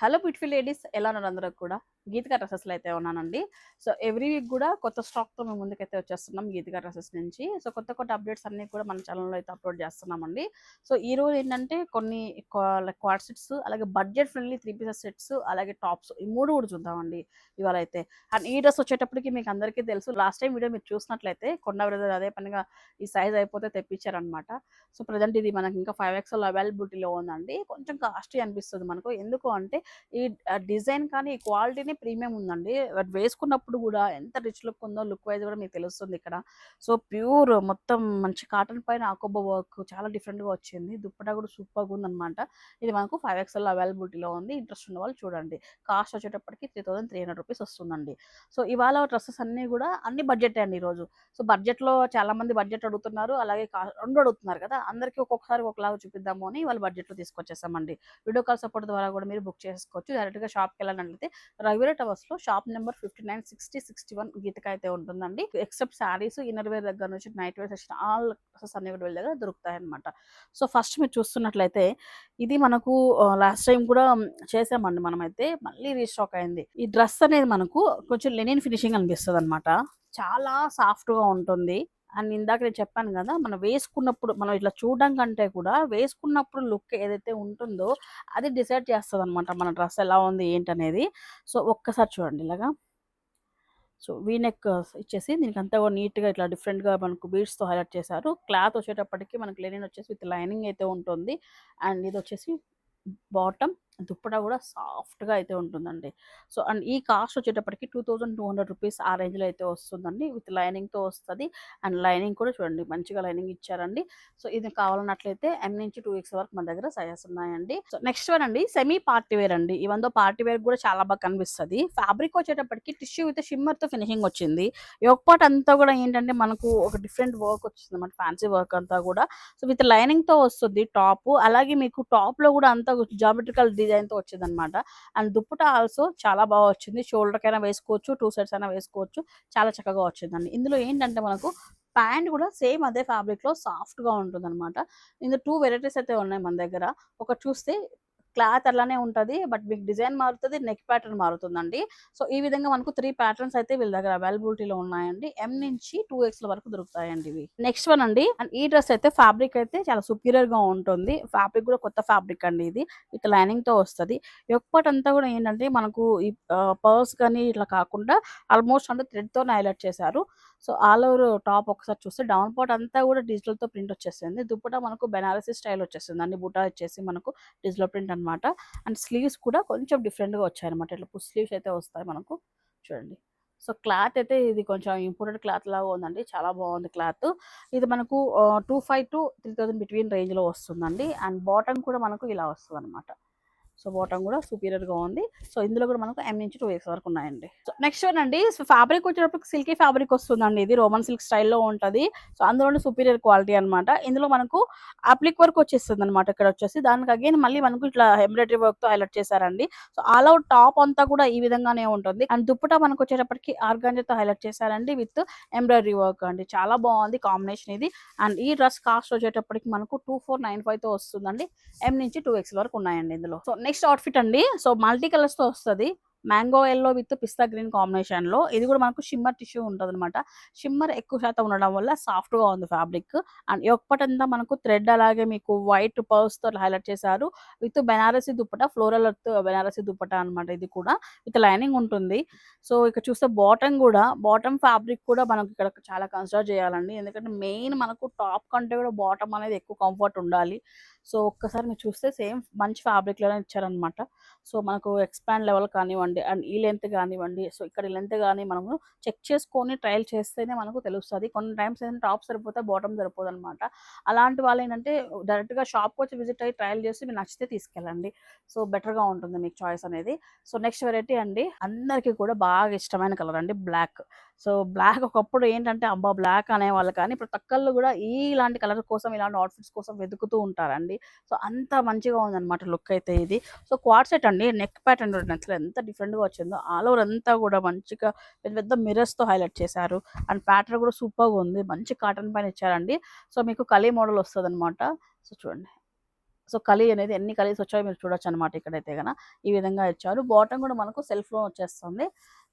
Hello beautiful ladies ఎలా ఉన్నారు అందరూ కూడా? గీతిక డ్రెస్సెస్లో అయితే ఉన్నానండి. సో ఎవ్రీ వీక్ కూడా కొత్త స్టాక్తో మేము ముందుకైతే వచ్చేస్తున్నాం గీతిక డ్రెస్సెస్ నుంచి. సో కొత్త కొత్త అప్డేట్స్ అన్ని కూడా మన ఛానల్లో అయితే అప్లోడ్ చేస్తున్నామండి. సో ఈ రోజు ఏంటంటే కొన్ని క్వాడ్ సెట్స్ అలాగే budget friendly three pieces sets అలాగే టాప్స్ ఈ మూడు కూడా చూద్దామండి ఇవాళ అయితే. అండ్ ఈ డ్రెస్ వచ్చేటప్పటికి మీకు అందరికీ తెలుసు లాస్ట్ టైం వీడియో మీరు చూసినట్లయితే కొండ బ్రదర్ అదే పనిగా ఈ సైజ్ అయిపోతే తెప్పించారనమాట సో ప్రజెంట్ ఇది మనకి ఇంకా ఫైవ్ ఎక్స్ఎల్ అవైలబిలిటీలో ఉందండి. కొంచెం కాస్ట్లీ అనిపిస్తుంది మనకు. ఎందుకు అంటే ఈ డిజైన్ కానీ ఈ క్వాలిటీని ప్రీమియం ఉందండి. వేసుకున్నప్పుడు కూడా ఎంత రిచ్ లుక్ ఉందో లుక్ వైజ్ కూడా మీకు తెలుస్తుంది ఇక్కడ. సో ప్యూర్ మొత్తం మంచి కాటన్ పైన ఆకోబో వర్క్ చాలా డిఫరెంట్గా వచ్చింది. దుప్పటా కూడా సూపర్గా ఉందన్నమాట. ఇది మనకు ఫైవ్ ఎక్స్ఎల్ అవైలబిలిటీలో ఉంది. ఇంట్రెస్ట్ ఉన్న వాళ్ళు చూడండి. కాస్ట్ వచ్చేటప్పటికి three thousand three hundred rupees వస్తుందండి. సో ఇవాళ డ్రెస్సెస్ అన్నీ కూడా అన్ని బడ్జెట్ అండి ఈరోజు. సో బడ్జెట్లో చాలా మంది బడ్జెట్ అడుగుతున్నారు. అలాగే రెండు అడుగుతున్నారు కదా. అందరికీ ఒక్కొక్కసారి ఒకలాగా చూపిద్దాము అని వాళ్ళు బడ్జెట్లో తీసుకొచ్చేసామండి. వీడియో కాల్ సపోర్ట్ ద్వారా కూడా మీరు బుక్ చేసుకోవచ్చు. డైరెక్ట్గా షాప్కి వెళ్ళాలంటే రవివర టవర్స్లో shop number fifty nine sixty sixty one Geetika అయితే ఉంటుందండి. ఎక్సెప్ట్ శారీస్ ఇన్నర్ వేర్ దగ్గర నుంచి night wear section all dresses అన్ని కూడా వీళ్ళ దగ్గర దొరుకుతాయి అనమాట సో ఫస్ట్ మీరు చూస్తున్నట్లయితే ఇది మనకు లాస్ట్ టైం కూడా చేసామండి మనమైతే. మళ్ళీ రీస్టాక్ అయింది. ఈ డ్రెస్ అనేది మనకు కొంచెం లెనిన్ ఫినిషింగ్ అనిపిస్తుంది అనమాట చాలా సాఫ్ట్గా ఉంటుంది. అండ్ ఇందాక నేను చెప్పాను కదా మనం వేసుకున్నప్పుడు మనం ఇట్లా చూడడం కంటే కూడా వేసుకున్నప్పుడు లుక్ ఏదైతే ఉంటుందో అది డిసైడ్ చేస్తుంది అనమాట మన డ్రెస్ ఎలా ఉంది ఏంటనేది. సో ఒక్కసారి చూడండి ఇలాగా. సో వీనెక్ ఇచ్చేసి దీనికి అంతా కూడా నీట్గా ఇట్లా డిఫరెంట్గా మనకు బీడ్స్తో హైలైట్ చేశారు. క్లాత్ వచ్చేటప్పటికి మనకు లెనిన్ వచ్చేసి విత్ లైనింగ్ అయితే ఉంటుంది. అండ్ ఇది వచ్చేసి బాటమ్ దుప్పటా కూడా సాఫ్ట్గా అయితే ఉంటుందండి. సో అండ్ ఈ కాస్ట్ వచ్చేటప్పటికి two thousand two hundred rupees ఆ రేంజ్లో అయితే వస్తుందండి. విత్ లైనింగ్తో వస్తుంది. అండ్ లైనింగ్ కూడా చూడండి మంచిగా లైనింగ్ ఇచ్చారండి. సో ఇది కావాలన్నట్లయితే ఎం నుంచి టూ వీక్స్ వరకు మన దగ్గర సైజెస్ ఉన్నాయండి. సో నెక్స్ట్ వన్ అండి సెమీ పార్టీ వేర్ అండి. ఇవందో పార్టీ వేర్ కూడా చాలా బాగా కనిపిస్తుంది. ఫ్యాబ్రిక్ వచ్చేటప్పటికి టిష్యూ విత్ షిమ్మర్తో ఫినిషింగ్ వచ్చింది. పార్ట్ అంతా కూడా ఏంటంటే మనకు ఒక డిఫరెంట్ వర్క్ వచ్చింది అనమాట ఫ్యాన్సీ వర్క్ అంతా కూడా. సో విత్ లైనింగ్తో వస్తుంది టాప్. అలాగే మీకు టాప్లో కూడా అంతా జామెట్రికల్ డిజైన్ తో వచ్చింది అనమాట అండ్ దుప్పట ఆల్సో చాలా బాగా వచ్చింది. షోల్డర్కైనా వేసుకోవచ్చు టూ సైడ్స్ అయినా వేసుకోవచ్చు. చాలా చక్కగా వచ్చిందండి. ఇందులో ఏంటంటే మనకు ప్యాంట్ కూడా సేమ్ అదే ఫ్యాబ్రిక్లో లో సాఫ్ట్గా ఉంటుంది అనమాట ఇందులో టూ వెరైటీస్ అయితే ఉన్నాయి మన దగ్గర. ఒక చూస్తే క్లాత్ అలానే ఉంటది బట్ మీకు డిజైన్ మారుతుంది నెక్ ప్యాటర్న్ మారుతుందండి. సో ఈ విధంగా మనకు త్రీ ప్యాటర్న్స్ అయితే వీళ్ళ దగ్గర అవైలబిలిటీలో ఉన్నాయండి. ఎం నుంచి టూ ఎక్స్ వరకు దొరుకుతాయండి ఇవి. నెక్స్ట్ వన్ అండి అండ్ ఈ డ్రెస్ అయితే ఫ్యాబ్రిక్ అయితే చాలా సుపీరియర్గా ఉంటుంది. ఫ్యాబ్రిక్ కూడా కొత్త ఫ్యాబ్రిక్ అండి ఇది. విత్ లైనింగ్తో వస్తుంది. యొక్కటి అంతా కూడా ఏంటంటే మనకు ఈ పర్స్ కానీ ఇట్లా కాకుండా ఆల్మోస్ట్ అంటే థ్రెడ్తో హైలైట్ చేశారు. సో ఆల్ ఓవర్ టాప్ ఒకసారి చూస్తే డౌన్ పార్ట్ అంతా కూడా డిజిటల్తో ప్రింట్ వచ్చేసింది. దుప్పట మనకు బెనారసీ స్టైల్ వచ్చేసింది. అన్ని బుటా వచ్చేసి మనకు డిజిటల్ ప్రింట్ అనమాట అండ్ స్లీవ్స్ కూడా కొంచెం డిఫరెంట్గా గా వచ్చాయి అనమాట ఇట్లా పుష్ స్లీవ్స్ అయితే వస్తాయి మనకు. చూడండి. సో క్లాత్ అయితే ఇది కొంచెం ఇంపోర్టెడ్ క్లాత్ లాగా ఉందండి. చాలా బాగుంది క్లాత్. ఇది మనకు two five to three thousand between రేంజ్లో వస్తుందండి. అండ్ బాటమ్ కూడా మనకు ఇలా వస్తుంది అనమాట సో బాటమ్ కూడా సూపీరియర్గా గా ఉంది. సో ఇందులో కూడా మనకు ఎం నుంచి టూ ఎక్స్ వరకు ఉన్నాయండి. సో నెక్స్ట్ వన్ అండి ఫ్యాబ్రిక్ వచ్చేటప్పుడు సిల్కీ ఫ్యాబ్రిక్ వస్తుందండి. ఇది రోమన్ సిల్క్ స్టైల్లో ఉంటుంది. సో అందులోనే సూపీరియర్ క్వాలిటీ అన్నమాట. ఇందులో మనకు అప్లిక్ వర్క్ వచ్చేస్తుంది అనమాట ఇక్కడ వచ్చేసి. దానికి అగైన్ మళ్ళీ మనకు ఇట్లా ఎంబ్రాయిడరీ వర్క్తో హైలైట్ చేశారండి. సో ఆల్ అవుట్ టాప్ అంతా కూడా ఈ విధంగానే ఉంటుంది. అండ్ దుప్పట మనకు వచ్చేటప్పటికి ఆర్గాంజాతో హైలైట్ చేశారండి విత్ ఎంబ్రాయిడరీ వర్క్ అండి. చాలా బాగుంది కాంబినేషన్ ఇది. అండ్ ఈ డ్రెస్ కాస్ట్ వచ్చేటప్పటికి మనకు టూ ఫోర్ నైన్ ఫైవ్తో వస్తుందండి. ఎం నుంచి టూ ఎక్స్ వరకు ఉన్నాయండి ఇందులో. సో నెక్స్ట్ అవుట్ఫిట్ అండి. సో మల్టీ కలర్స్తో వస్తుంది. Mango yellow with pista green కాంబినేషన్లో. ఇది కూడా మనకు షిమ్మర్ టిష్యూ ఉంటుంది అనమాట షిమ్మర్ ఎక్కువ శాతం ఉండడం వల్ల సాఫ్ట్గా ఉంది ఫ్యాబ్రిక్ అండ్ ఒక్కటి మనకు థ్రెడ్ అలాగే మీకు వైట్ పర్స్తో హైలైట్ చేశారు. విత్ బెనారసీ దుప్పట ఫ్లోరల్ బెనారసీ దుప్పట అన్నమాట ఇది కూడా. విత్ లైనింగ్ ఉంటుంది. సో ఇక్కడ చూస్తే బాటమ్ కూడా బాటమ్ ఫ్యాబ్రిక్ కూడా మనకు ఇక్కడ చాలా కన్సిడర్ చేయాలండి. ఎందుకంటే మెయిన్ మనకు టాప్ కంటే కూడా బాటమ్ అనేది ఎక్కువ కంఫర్ట్ ఉండాలి. సో ఒక్కసారి మీరు చూస్తే సేమ్ మంచి ఫ్యాబ్రిక్లోనే ఇచ్చారనమాట సో మనకు ఎక్స్పాండ్ లెవెల్ కానివ్వండి అండ్ ఈ లెంత్ కానివ్వండి సో ఇక్కడ లెంత్ కానీ మనము చెక్ చేసుకొని ట్రయల్ చేస్తేనే మనకు తెలుస్తుంది. కొన్ని టైమ్స్ ఏంటంటే టాప్ సరిపోతే బాటమ్ సరిపోదు అనమాట అలాంటి వాళ్ళు ఏంటంటే డైరెక్ట్గా షాప్కి వచ్చి విజిట్ అయ్యి ట్రయల్ చేసి మీరు నచ్చితే తీసుకెళ్ళండి. సో బెటర్గా ఉంటుంది మీకు చాయిస్ అనేది. సో నెక్స్ట్ వెరైటీ అండి అందరికీ కూడా బాగా ఇష్టమైన కలర్ అండి బ్లాక్. సో బ్లాక్ ఒకప్పుడు ఏంటంటే అబ్బా! బ్లాక్ అనేవాళ్ళు కానీ ఇప్పుడు తక్కళ్ళు కూడా ఇలాంటి కలర్ కోసం ఇలాంటి అవుట్ఫిట్స్ కోసం వెతుకుతూ ఉంటారండి. సో అంత మంచిగా ఉందన్నమాట లుక్ అయితే ఇది. సో క్వాడ్ సెట్ అండి నెక్ ప్యాటర్న్ అసలు ఎంత డిఫరెంట్గా వచ్చిందో ఆల్ ఓవర్ అంతా కూడా మంచిగా పెద్ద పెద్ద మిరర్స్తో హైలైట్ చేశారు. అండ్ ప్యాటర్న్ కూడా సూపర్గా ఉంది మంచి కాటన్ పైన ఇచ్చారండి. సో మీకు కలీ మోడల్ వస్తుంది అనమాట సో చూడండి. సో కలీ అనేది ఎన్ని కలీస్ వచ్చాయో మీరు చూడొచ్చు అనమాట ఇక్కడైతే కనుక ఈ విధంగా ఇచ్చారు. బాటమ్ కూడా మనకు సెల్ఫ్లో వచ్చేస్తుంది.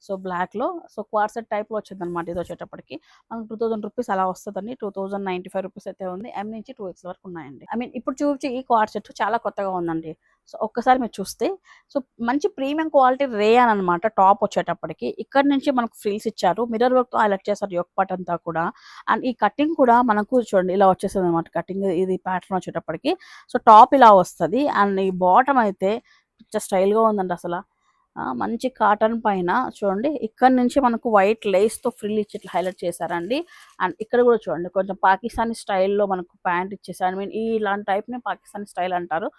సో బ్లాక్లో సో క్వార్సెట్ టైప్లో వచ్చింది అనమాట ఇది వచ్చేటప్పటికి. మనకు టూ థౌసండ్ రూపీస్ అలా వస్తుందండి. Two thousand ninety five rupees అయితే ఉంది. ఎం నుంచి టూ ఎక్స్ వరకు ఉన్నాయండి. ఐ మీన్ ఇప్పుడు చూపించి ఈ క్వార్సెట్ చాలా కొత్తగా ఉందండి. సో ఒక్కసారి మీరు చూస్తే సో మంచి ప్రీమియం క్వాలిటీ రేయాన్ అనమాట టాప్ వచ్చేటప్పటికి. ఇక్కడ నుంచి మనకు ఫ్రిల్స్ ఇచ్చారు. మిర్రర్ వర్క్తో హైలైట్ చేస్తారు యొక్క పార్ట్ అంతా కూడా. అండ్ ఈ కటింగ్ కూడా మనకు చూడండి ఇలా వచ్చేస్తుంది అనమాట కటింగ్ ఇది ప్యాటర్న్ వచ్చేటప్పటికి. సో టాప్ ఇలా వస్తుంది. అండ్ ఈ బాటమ్ అయితే స్టైల్గా ఉందండి అసలు. మంచి కాటన్ పైన చూడండి. ఇక్కడ నుంచి మనకు వైట్ లేస్తో ఫ్రిల్ ఇచ్చి ఇట్లా హైలైట్ చేశారండి. అండ్ ఇక్కడ కూడా చూడండి కొంచెం పాకిస్తానీ స్టైల్లో మనకు ప్యాంట్ ఇచ్చేసారు. ఐ మీన్ ఇలాంటి టైప్నే పాకిస్తానీ స్టైల్ అంటారు.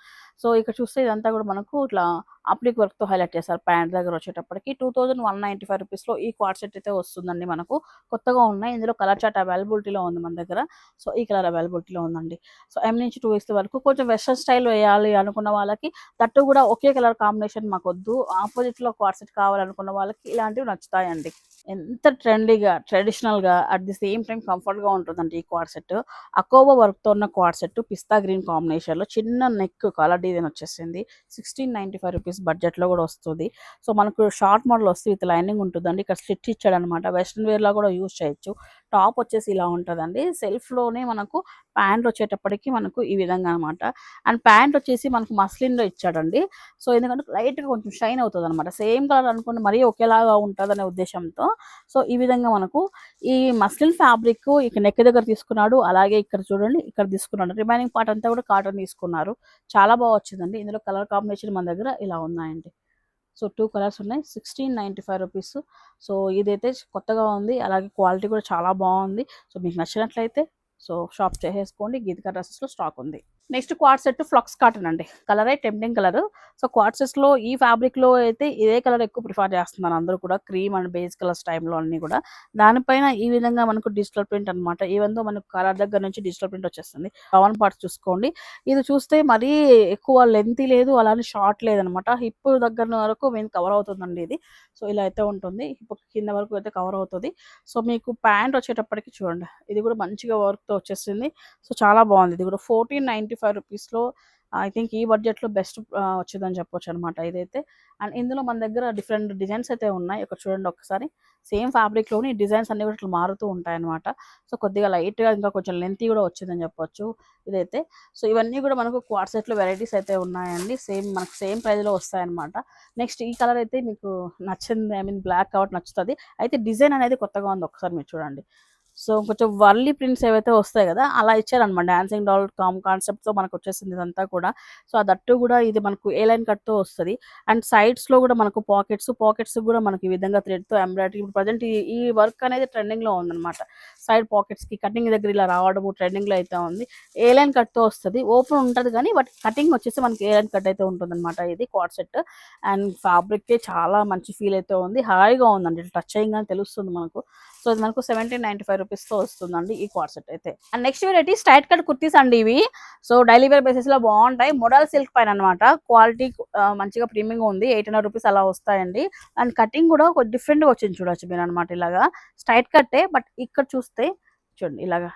సో ఇక్కడ చూస్తే ఇదంతా కూడా మనకు ఇట్లా అప్లిక్ వర్క్తో హైలైట్ చేశారు ప్యాంట్ దగ్గర వచ్చేటప్పటికి. Two thousand one ninety five రూపీస్లో ఈ క్వాడ్ సెట్ అయితే వస్తుందండి మనకు. కొత్తగా ఉన్నాయి. ఇందులో కలర్ చార్ట్ అవైలబిలిటీలో ఉంది మన దగ్గర. సో ఈ కలర్ అవైలబిలిటీలో ఉందండి. సో ఎం నుంచి టూ వీక్స్ వరకు కొంచెం వెస్ట్రన్ స్టైల్ వేయాలి అనుకున్న వాళ్ళకి దట్టు కూడా ఒకే కలర్ కాంబినేషన్ మాకు వద్దు ఆపోజిట్ లో కార్సెట్ సెట్ కావాలనుకున్న వాళ్ళకి ఇలాంటివి నచ్చుతాయండి. ఎంత ట్రెండీగా ట్రెడిషనల్గా అట్ ది సేమ్ టైం కంఫర్ట్గా ఉంటుందండి ఈ క్వాడ్ సెట్ అకోవా వర్క్తో ఉన్న క్వాడ్ సెట్ పిస్తా గ్రీన్ కాంబినేషన్లో చిన్న నెక్ కలర్ డిజైన్ వచ్చేసింది. సిక్స్టీన్ నైంటీ ఫైవ్ రూపీస్ బడ్జెట్లో కూడా వస్తుంది. సో మనకు షార్ట్ మోడల్ వస్తే విత్ లైనింగ్ ఉంటుందండి. ఇక్కడ స్టిచ్ ఇచ్చాడు అనమాట వెస్ట్రన్ వేర్లో కూడా యూజ్ చేయొచ్చు. టాప్ వచ్చేసి ఇలా ఉంటుందండి. సెల్ఫ్లోనే మనకు ప్యాంట్ వచ్చేటప్పటికి మనకు ఈ విధంగా అనమాట. అండ్ ప్యాంట్ వచ్చేసి మనకు మస్లిన్లో ఇచ్చాడండి. సో ఎందుకంటే లైట్గా కొంచెం షైన్ అవుతుంది అనమాట సేమ్ కలర్ అనుకుంటే మరీ ఒకేలాగా ఉంటుంది ఉద్దేశంతో. సో ఈ విధంగా మనకు ఈ మస్లిన్ ఫ్యాబ్రిక్ ఇక నెక్ దగ్గర తీసుకున్నాడు. అలాగే ఇక్కడ చూడండి ఇక్కడ తీసుకున్నాడు. రిమైనింగ్ పార్ట్ అంతా కూడా కాటన్ తీసుకున్నారు. చాలా బాగా వచ్చిందండి. ఇందులో కలర్ కాంబినేషన్ మన దగ్గర ఇలా ఉన్నాయండి. సో టూ కలర్స్ ఉన్నాయి. Sixteen ninety five rupees. So ఇదైతే కొత్తగా ఉంది. అలాగే క్వాలిటీ కూడా చాలా బాగుంది. సో మీకు నచ్చినట్లయితే సో షాప్ చేసేసుకోండి. గీతికా డ్రెస్సెస్లో స్టాక్ ఉంది. Next quad set flux cotton అండి. కలరే టెంప్టింగ్ కలర్. సో క్వాడ్లో ఈ ఫ్యాబ్రిక్లో అయితే ఇదే కలర్ ఎక్కువ ప్రిఫర్ చేస్తున్నారు అందరూ కూడా. క్రీమ్ అండ్ బేస్ కలర్స్ టైంలో అన్ని కూడా. దానిపైన ఈ విధంగా మనకు డిజిటల్ ప్రింట్ అనమాట ఈవెందో మనకు కలర్ దగ్గర నుంచి డిజిటల్ ప్రింట్ వచ్చేస్తుంది. పవన్ పార్ట్స్ చూసుకోండి. ఇది చూస్తే మరీ ఎక్కువ లెంత్ లేదు అలానే షార్ట్ లేదనమాట హిప్ దగ్గర వరకు మేము కవర్ అవుతుందండి ఇది. సో ఇలా అయితే ఉంటుంది. హిప్ కింద వరకు అయితే కవర్ అవుతుంది. సో మీకు ప్యాంట్ వచ్చేటప్పటికి చూడండి. ఇది కూడా మంచిగా వర్క్తో తో వచ్చేసింది. సో చాలా బాగుంది. ఇది కూడా ఫోర్టీన్ నైంటీ ఫైవ్ రూపీస్లో ఐ థింక్ ఈ బడ్జెట్లో బెస్ట్ వచ్చిందని చెప్పొచ్చు అనమాట ఇదైతే. అండ్ ఇందులో మన దగ్గర డిఫరెంట్ డిజైన్స్ అయితే ఉన్నాయి. ఇక్కడ చూడండి ఒకసారి. సేమ్ ఫ్యాబ్రిక్లోని డిజైన్స్ అన్ని కూడా ఇట్లా మారుతూ ఉంటాయి అనమాట సో కొద్దిగా లైట్గా ఇంకా కొంచెం లెంత్ కూడా వచ్చిందని చెప్పొచ్చు ఇదైతే. సో ఇవన్నీ కూడా మనకు క్వాట్సెట్లో వెరైటీస్ అయితే ఉన్నాయండి. సేమ్ మనకు సేమ్ ప్రైజ్లో వస్తాయన్నమాట నెక్స్ట్ ఈ కలర్ అయితే మీకు నచ్చింది ఐ మీన్ బ్లాక్ కాబట్టి నచ్చుతుంది. అయితే డిజైన్ అనేది కొత్తగా ఉంది. ఒకసారి మీరు చూడండి. సో కొంచెం వర్లీ ప్రింట్స్ ఏవైతే వస్తాయి కదా అలా ఇచ్చారనమాట డాన్సింగ్ డాల్ కామ్ కాన్సెప్ట్తో మనకు వచ్చేసింది ఇదంతా కూడా. సో అదట్టు కూడా ఇది మనకు ఏ లైన్ కట్తో వస్తుంది. అండ్ సైడ్స్లో కూడా మనకు పాకెట్స్ పాకెట్స్ కూడా మనకి ఈ విధంగా థ్రెడ్తో ఎంబ్రాయిడరీ ఇప్పుడు ప్రజెంట్ ఈ వర్క్ అనేది ట్రెండింగ్లో ఉందన్నమాట. సైడ్ పాకెట్స్కి కటింగ్ దగ్గర ఇలా రావడము ట్రెండింగ్లో అయితే ఉంది. ఏ లైన్ కట్తో వస్తుంది? ఓపెన్ ఉంటుంది కానీ బట్ కటింగ్ వచ్చేసి మనకి ఏ లైన్ కట్ అయితే ఉంటుందన్నమాట ఇది కాట్ సెట్ అండ్ ఫ్యాబ్రిక్ చాలా మంచి ఫీల్ అయితే ఉంది. హాయిగా ఉందండి. టచ్ చేయగానే తెలుస్తుంది మనకు. సో ఇది మనకు సెవెంటీన్ నైన్టీ ఫైవ్ రూపీస్తో వస్తుందండి ఈ క్వాడ్ సెట్ అయితే. And next variety straight cut kurtis అండి ఇవి. సో డైలీ వేర్ బేసిస్లో బాగుంటాయి. మోడల్ సిల్క్ పైన అనమాట క్వాలిటీ మంచిగా ప్రీమియం ఉంది. ఎయిట్ హండ్రెడ్ రూపీస్ అలా వస్తాయండి. అండ్ కటింగ్ కూడా కొంచెం డిఫరెంట్గా గా వచ్చింది చూడొచ్చు మీరు అనమాట ఇలాగా స్ట్రైట్ కట్టే బట్ ఇక్కడ చూస్తే చూడండి ఇలాగా.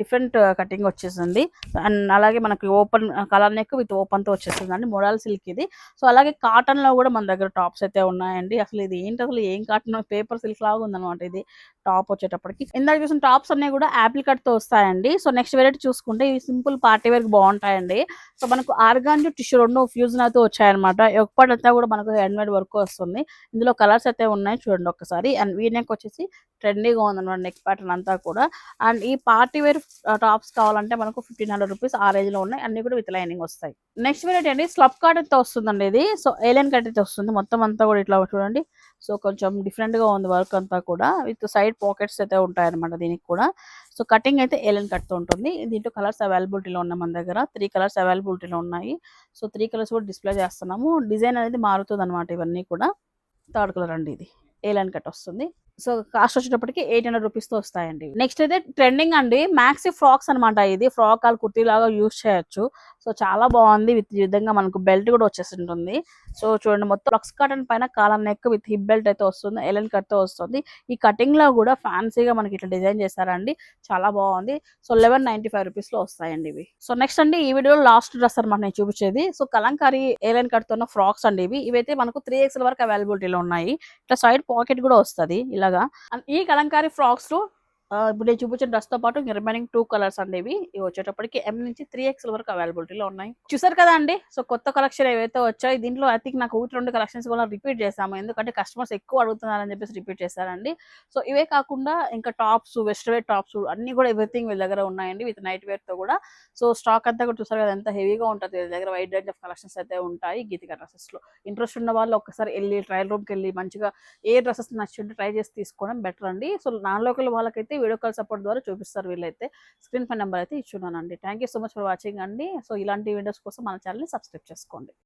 డిఫరెంట్ కటింగ్ వచ్చేసింది. అండ్ అలాగే మనకి ఓపెన్ కలర్ నెక్ విత్ ఓపెన్తో వచ్చేస్తుంది అండి మోడల్ సిల్క్ ఇది సో అలాగే కాటన్లో కూడా మన దగ్గర టాప్స్ అయితే ఉన్నాయండి. అసలు ఇది ఏంటి? అసలు ఏం కాటన్? పేపర్ సిల్క్ లాగా ఉందన్నమాట ఇది. టాప్ వచ్చేటప్పటికి. ఇందాక చూసిన టాప్స్ అన్ని కూడా యాపిల్ కట్తో వస్తాయండి. సో నెక్స్ట్ వెరైటీ చూసుకుంటే ఇవి సింపుల్ పార్టీ వేర్ బాగుంటాయండి. సో మనకు ఆర్గాన్జు టిష్యూ రెండు ఫ్యూజన్ అయితే వచ్చాయన్నమాట. ఒకటంతా కూడా మనకు హ్యాండ్ మేడ్ వర్క్ వస్తుంది. ఇందులో కలర్స్ అయితే ఉన్నాయి చూడండి ఒకసారి. అండ్ వీ నెక్ వచ్చేసి ట్రెండీగా ఉందన్నమాట నెక్ ప్యాటర్న్ అంతా కూడా. అండ్ ఈ పార్టీ వేర్ టాప్స్ కావాలంటే మనకు ఫిఫ్టీన్ హండ్రెడ్ రూపీస్ ఆ రేంజ్లో ఉన్నాయి. అన్ని కూడా విత్ లైనింగ్ వస్తాయి. నెక్స్ట్ వెరైటీ అండి స్లబ్ కార్డ్ అయితే వస్తుందండి ఇది. సో ఏలియన్ కట్ అయితే వస్తుంది. మొత్తం అంతా కూడా ఇట్లా చూడండి. సో కొంచెం డిఫరెంట్గా ఉంది వర్క్ అంతా కూడా. విత్ సైడ్ పాకెట్స్ అయితే ఉంటాయి అనమాట దీనికి కూడా. సో కటింగ్ అయితే ఏలియన్ కట్తో ఉంటుంది. దీంట్లో కలర్స్ అవైలబిలిటీలో ఉన్నాయి మన దగ్గర. త్రీ కలర్స్ అవైలబిలిటీలో ఉన్నాయి. సో త్రీ కలర్స్ కూడా డిస్ప్లే చేస్తున్నాము. డిజైన్ అనేది మారుతుంది అనమాట ఇవన్నీ కూడా. థర్డ్ కలర్ అండి ఇది. ఏలియన్ కట్ వస్తుంది. సో కాస్ట్ వచ్చేటప్పటికి ఎయిట్ హండ్రెడ్ రూపీస్తో వస్తాయండి. నెక్స్ట్ అయితే ట్రెండింగ్ అండి మ్యాక్సీ ఫ్రాక్స్ అన్నమాట ఇది. ఫ్రాక్ వాళ్ళు కుర్తీ లాగా యూజ్ చేయొచ్చు. సో చాలా బాగుంది విత్ ఈ విధంగా మనకు బెల్ట్ కూడా వచ్చేసి ఉంటుంది సో చూడండి మొత్తం లక్స్ కాటన్ పైన collar neck with hip belt అయితే వస్తుంది ఎలెన్ కట్తో వస్తుంది. ఈ కటింగ్లో కూడా ఫ్యాన్సీగా మనకి ఇట్లా డిజైన్ చేశారండి. చాలా బాగుంది. సో లెవెన్ నైన్టీ ఫైవ్ రూపీస్లో వస్తాయండి ఇవి. సో నెక్స్ట్ అండి ఈ వీడియో లాస్ట్ డ్రెస్ అనమాట నేను చూపించేది. సో కలంకారీ ఏలైన్ కట్తో ఫ్రాక్స్ అండి ఇవి. ఇవైతే మనకు త్రీ ఎక్స్ఎల్ వరకు అవైలబిలిటీలో ఉన్నాయి. ఇట్లా సైడ్ పాకెట్ కూడా వస్తది ఇలాగా. ఈ కలంకారీ ఫ్రాక్స్లో ఇప్పుడు నేను చూపించిన డ్రెస్తో పాటు రిమైనింగ్ టూ కలర్స్ అండి ఇవి. ఇవి వచ్చేటప్పటికి ఎం నుంచి త్రీ ఎక్స్ఎల్ వరకు అవైలబిలిటీలో ఉన్నాయి. చూసారు కదా అండి? సో కొత్త కలెక్షన్ ఏవైతే వచ్చాయి దీంట్లో ఐ థింక్ నాకు ఒకటి రెండు కలెక్షన్స్ కూడా రిపీట్ చేసాము ఎందుకంటే కస్టమర్స్ ఎక్కువ అడుగుతున్నారని చెప్పేసి రిపీట్ చేశారండి. సో ఇవే కాకుండా ఇంకా టాప్స్ వెస్ట్ వేర్ టాప్స్ అన్ని కూడా ఎవ్రీథింగ్ వీళ్ళ దగ్గర ఉన్నాయండి విత్ నైట్ వేర్తో కూడా. సో స్టాక్ అంతా కూడా చూసారు కదా ఎంత హెవీగా ఉంటుంది. వీళ్ళ దగ్గర వైడ్ రేంజ్ ఆఫ్ కలెక్షన్స్ అయితే ఉంటాయి గీతిక డ్రెస్సెస్లో ఇంట్రెస్ట్ ఉన్న వాళ్ళు ఒకసారి వెళ్ళి ట్రయల్ రూమ్కి వెళ్ళి మంచిగా ఏ డ్రెస్సెస్ నచ్చింటే ట్రై చేసి తీసుకోవడం బెటర్ అండి. సో నాన్ లోకల్ వాళ్ళకైతే వీడియో కాల్ సపోర్ట్ ద్వారా చూపిస్తారు వీళ్ళైతే. స్క్రీన్ పై నెంబర్ అయితే ఇచ్చున్నానండి. Thank you so much for watching అండి. సో ఇలాంటి వీడియోస్ కోసం మన ఛానల్ని సబ్స్క్రైబ్ చేసుకోండి.